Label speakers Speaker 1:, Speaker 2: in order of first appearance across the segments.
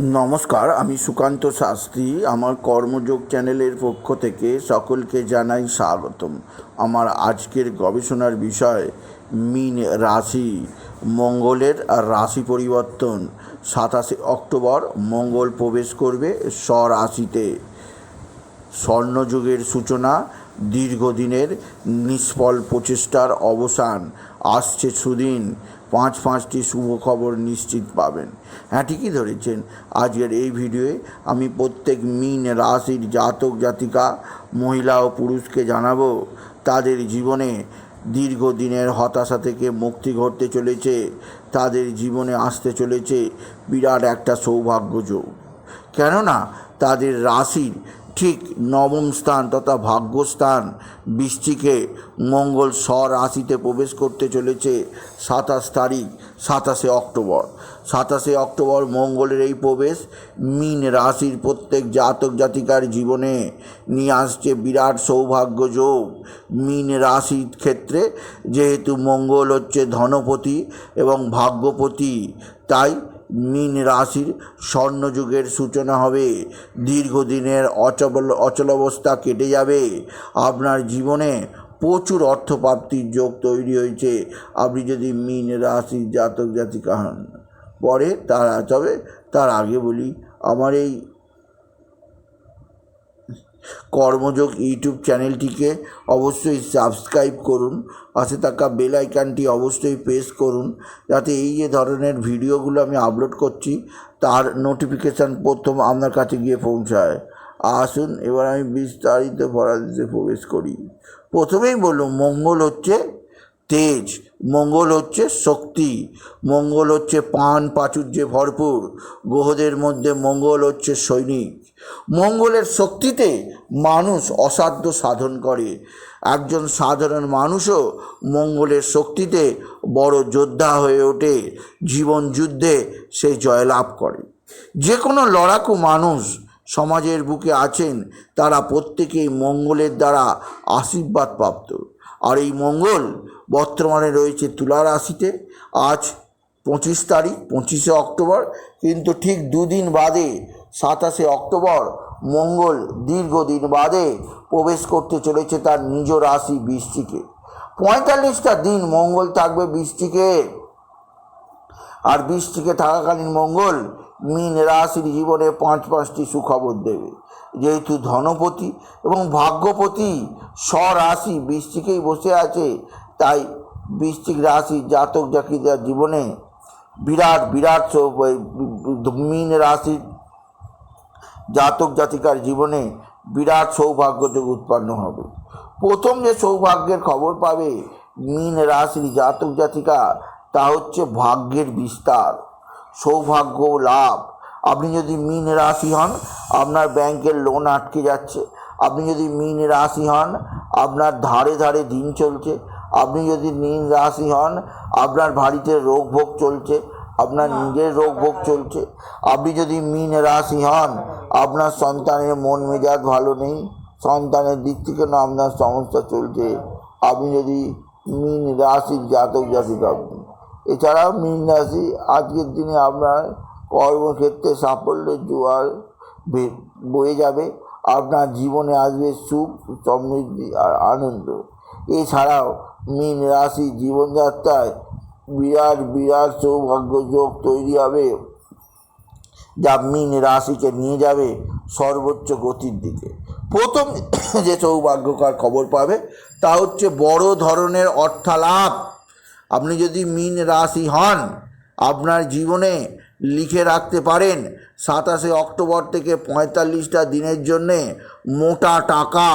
Speaker 1: নমস্কার, আমি সুকান্ত শাস্ত্রী। আমার কর্মযোগ চ্যানেলের পক্ষ থেকে সকলকে জানাই স্বাগতম। আমার আজকের গবেষণার বিষয়, মিন রাশি। মঙ্গলের রাশি পরিবর্তন। সাতাশে অক্টোবর মঙ্গল প্রবেশ করবে স্বরাশিতে। স্বর্ণযুগের সূচনা, দীর্ঘদিনের নিষ্ফল প্রচেষ্টার অবসান। আসছে সুদিন। পাঁচ পাঁচটি শুভ খবর নিশ্চিত পাবেন। হ্যাঁ ঠিকই ধরেছেন। আজকের এই ভিডিওয়ে আমি প্রত্যেক মিন রাশির জাতক, জাতিকা, মহিলা ও পুরুষকে জানাব, তাদের জীবনে দীর্ঘদিনের হতাশা থেকে মুক্তি ঘটতে চলেছে, তাদের জীবনে আসতে চলেছে বিরাট একটা সৌভাগ্যযোগ কেননা, তাদের রাশির ঠিক নবম স্থান তথা ভাগ্যস্থান বৃষ্টিকে মঙ্গল স্বরাশিতে প্রবেশ করতে চলেছে সাতাশ তারিখ, সাতাশে অক্টোবর। সাতাশে অক্টোবর মঙ্গলের এই প্রবেশ মিন রাশির প্রত্যেক জাতক জাতিকার জীবনে নিয়ে আসছে বিরাট সৌভাগ্য যোগ। মিন রাশির ক্ষেত্রে যেহেতু মঙ্গল হচ্ছে ধনপতি এবং ভাগ্যপতি, তাই মীন রাশির স্বর্ণযুগের সূচনা হবে। দীর্ঘদিনের অচল অচলাবস্থা কেটে যাবে। আপনার জীবনে প্রচুর অর্থপ্রাপ্তির যোগ তৈরি হয়েছে। আপনি যদি মীন রাশির জাতক জাতিকা হন, পরে তার, তবে তার আগে বলি, আমার এই কর্মযোগ ইউটিউব চ্যানেলটিকে অবশ্যই সাবস্ক্রাইব করুন। পাশে থাকা বেল আইকনটি অবশ্যই প্রেস করুন। যাতে এই যে ধরনের ভিডিওগুলো আমি আপলোড করছি, তার নোটিফিকেশান প্রথম আপনার কাছে গিয়ে পৌঁছায়। আসুন, এবার আমি বিস্তারিত দিতে প্রবেশ করি। প্রথমেই বললাম মঙ্গল হচ্ছে তেজ, মঙ্গল হচ্ছে শক্তি, মঙ্গল হচ্ছে পান প্রাচুর্যে ভরপুর, গ্রহদের মধ্যে মঙ্গল হচ্ছে সৈনিক। মঙ্গলের শক্তিতে মানুষ অসাধ্য সাধন করে। একজন সাধারণ মানুষও মঙ্গলের শক্তিতে বড় যোদ্ধা হয়ে ওঠে। জীবন যুদ্ধে সে জয়লাভ করে। যে কোনো লড়াকু মানুষ সমাজের বুকে আছেন, তারা প্রত্যেকেই মঙ্গলের দ্বারা আশীর্বাদ প্রাপ্ত আর এই মঙ্গল বর্তমানে রয়েছে তুলা রাশিতে। আজ পঁচিশ তারিখ, পঁচিশে অক্টোবর, কিন্তু ঠিক দুদিন বাদে সাতাশে অক্টোবর, মঙ্গল দীর্ঘদিন বাদে প্রবেশ করতে চলেছে তার নিজ রাশি বৃষ্টিকে। পঁয়তাল্লিশটা দিন মঙ্গল থাকবে বৃষ্টিকে। আর বৃষ্টিকে থাকাকালীন মঙ্গল মীন রাশির জীবনে পাঁচ পাঁচটি সুখবর দেবে। যেহেতু ধনপতি এবং ভাগ্যপতি স্বরাশি বৃষ্টিকেই বসে আছে, তাই বৃষ্টিক রাশি জাতক জাতিদের জীবনে বিরাট বিরাট মীন রাশির জাতক জাতিকার জীবনে বিরাট সৌভাগ্যযোগ উৎপন্ন হবে। প্রথম যে সৌভাগ্যের খবর পাবে মীন রাশির জাতক জাতিকা, তা হচ্ছে ভাগ্যের বিস্তার, সৌভাগ্য লাভ। আপনি যদি মীন রাশি হন, আপনার ব্যাংকের লোন আটকে যাচ্ছে। আপনি যদি মীন রাশি হন, আপনার ধারে ধারে দিন চলছে। আপনি যদি মীন রাশি হন, আপনার বাড়িতে রোগ ভোগ চলছে। আপনার নিজের রোগ ভোগ চলছে। আপনি যদি মীন রাশি হন আপনার সন্তানের মন মেজাজ ভালো নেই। সন্তানের দিক থেকে না আপনার সমস্যা চলছে। আপনি যদি মিন রাশির জাতক জাতিকা আপনি এছাড়াও মীন রাশি আজকের দিনে আপনার কর্মক্ষেত্রে সাফল্যের জোয়ার বয়ে যাবে। আপনার জীবনে আসবে সুখ সমৃদ্ধি আর আনন্দ। এছাড়াও মীন রাশি জীবনযাত্রায় বিরাট বিরাট সৌভাগ্য যোগ তৈরি হবে। যা মিন রাশিকে নিয়ে যাবে সর্বোচ্চ গতির দিকে। প্রথম যে সৌভাগ্যকর খবর পাবে, তা হচ্ছে বড় ধরনের অর্থালাভ আপনি যদি মিন রাশি হন, আপনার জীবনে লিখে রাখতে পারেন, সাতাশে অক্টোবর থেকে পঁয়তাল্লিশটা দিনের জন্যে মোটা টাকা।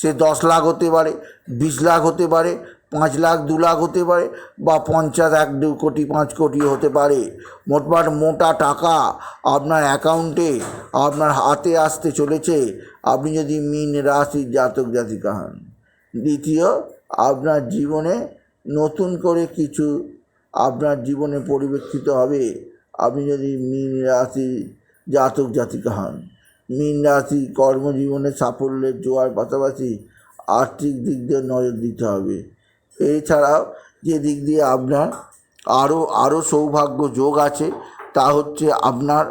Speaker 1: সে দশ লাখ হতে পারে, বিশ লাখ হতে পারে পাঁচ লাখ, দু লাখ হতে পারে বা পঞ্চাশ, এক, দু কোটি, পাঁচ কোটি হতে পারে। মোটমাট মোটা টাকা আপনার অ্যাকাউন্টে আপনার হাতে আসতে চলেছে। আপনি যদি মিন রাশির জাতক জাতিকা হন। দ্বিতীয়, আপনার জীবনে নতুন করে কিছু আপনার জীবনে পরিবর্তিত হবে। আপনি যদি মিন রাশি জাতক জাতিকা হন। মিন রাশি কর্মজীবনে সাফল্যের জোয়ার পাশাপাশি আর্থিক দিক দিয়ে নজর দিতে হবে। এছাড়াও যে দিক দিয়ে আপনার আরও আরও সৌভাগ্য যোগ আছে, তা হচ্ছে আপনার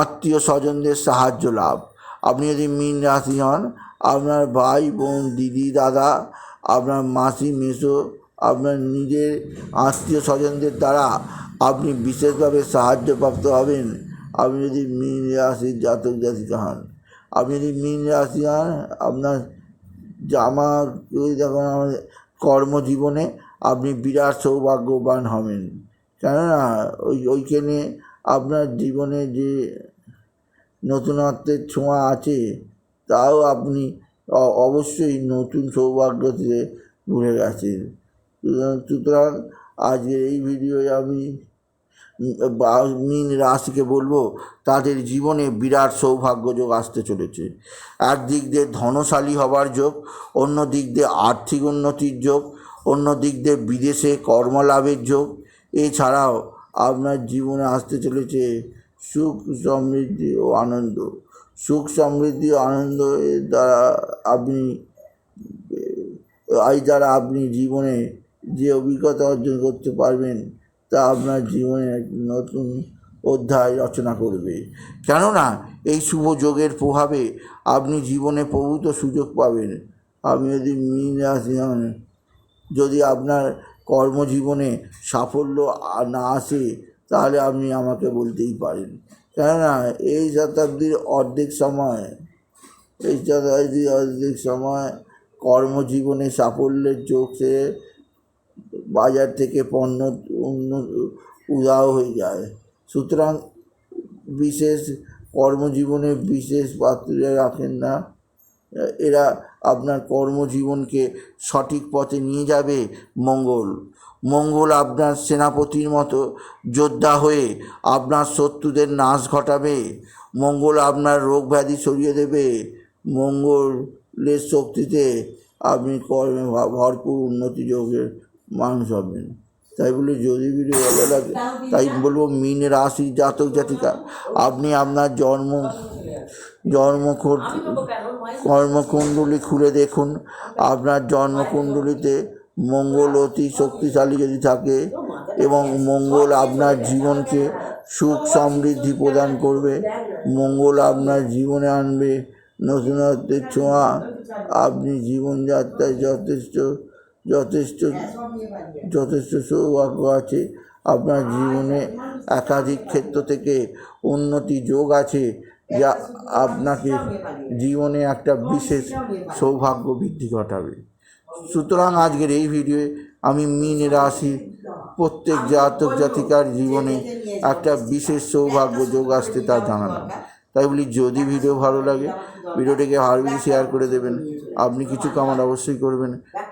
Speaker 1: আত্মীয় স্বজনদের সাহায্য লাভ। আপনি যদি মীন রাশি হন, আপনার ভাই, বোন, দিদি, দাদা, আপনার মাসি, মেসো, আপনার নিজের আত্মীয় স্বজনদের দ্বারা আপনি বিশেষভাবে সাহায্যপ্রাপ্ত হবেন। আপনি যদি মীন রাশির জাতক জাতিকা হন, আপনি যদি মীন রাশি হন, আপনার জামা ওই দেখুন, আমাদের কর্মজীবনে আপনি বিরাট সৌভাগ্যবান হবেন। কেননা ওই, ওইখানে আপনার জীবনে যে নতুনত্বের ছোঁয়া আছে, তাও আপনি অবশ্যই নতুন সৌভাগ্যতে ভুলে গেছেন। সুতরাং- আজকের এই ভিডিওয় আমি মীন রাশিকে বলব, তাদের জীবনে বিরাট সৌভাগ্য যোগ আসতে চলেছে। একদিক দিয়ে ধনশালী হবার যোগ অন্য দিক দিয়ে আর্থিক উন্নতির যোগ অন্য দিক দিয়ে বিদেশে কর্মলাভের যোগ। এছাড়াও আপনার জীবনে আসতে চলেছে সুখ, সমৃদ্ধি ও আনন্দ। সুখ, সমৃদ্ধি ও আনন্দ দ্বারা আপনি এই দ্বারা আপনি জীবনে যে অভিজ্ঞতা অর্জন করতে পারবেন তা আপনার জীবনে এক নতুন অধ্যায় রচনা করবে। কেননা এই শুভ যোগের প্রভাবে আপনি জীবনে প্রভূত সুযোগ পাবেন। আপনি যদি মীন রাশি হন, যদি আপনার কর্মজীবনে সাফল্য না আসে, তাহলে আপনি আমাকে বলতেই পারেন। কেননা এই শতাব্দীর অর্ধেক সময়, এই শতাব্দীর অর্ধেক সময় কর্মজীবনে সাফল্যের চোখে বাজার থেকে পণ্য অন্য উদাও হয়ে যায়। সুতরাং বিশেষ কর্মজীবনে বিশেষ পাত্রে রাখেন না। এরা আপনার কর্মজীবনকে সঠিক পথে নিয়ে যাবে মঙ্গল। মঙ্গল আপনার সেনাপতির মতো যোদ্ধা হয়ে আপনার শত্রুদের নাশ ঘটাবে। মঙ্গল আপনার রোগ ব্যাধি সরিয়ে দেবে। মঙ্গলের শক্তিতে আপনি কর্মে ভরপুর উন্নতি যোগের মানুষ হবেন। তাই বলে যদি ভিডিও ভালো লাগে, তাই বলব মীন রাশি জাতক জাতিকা, আপনি আপনার জন্ম জন্ম কর্মকুণ্ডলী খুলে দেখুন। আপনার জন্মকুণ্ডলিতে মঙ্গল অতি শক্তিশালী যদি থাকে এবং মঙ্গল আপনার জীবনকে সুখ সমৃদ্ধি প্রদান করবে, মঙ্গল আপনার জীবনে আনবে। নতুনত্বের ছোঁয়া, আপনি জীবনযাত্রায় যথেষ্ট যথেষ্ট যথেষ্ট সৌভাগ্য আছে। আপনার জীবনে একাধিক ক্ষেত্র থেকে উন্নতি যোগ আছে যা আপনাকে জীবনে একটা বিশেষ সৌভাগ্য বৃদ্ধি ঘটাবে। সুতরাং আজকের এই ভিডিওয়ে আমি মীন রাশি, প্রত্যেক জাতক জাতিকার জীবনে একটা বিশেষ সৌভাগ্য যোগ আসতে তা জানালাম। তাই বলি, যদি ভিডিও ভালো লাগে ভিডিওটিকে আর বেশি শেয়ার করে দেবেন। আপনি কিছু কামার অবশ্যই করবেন।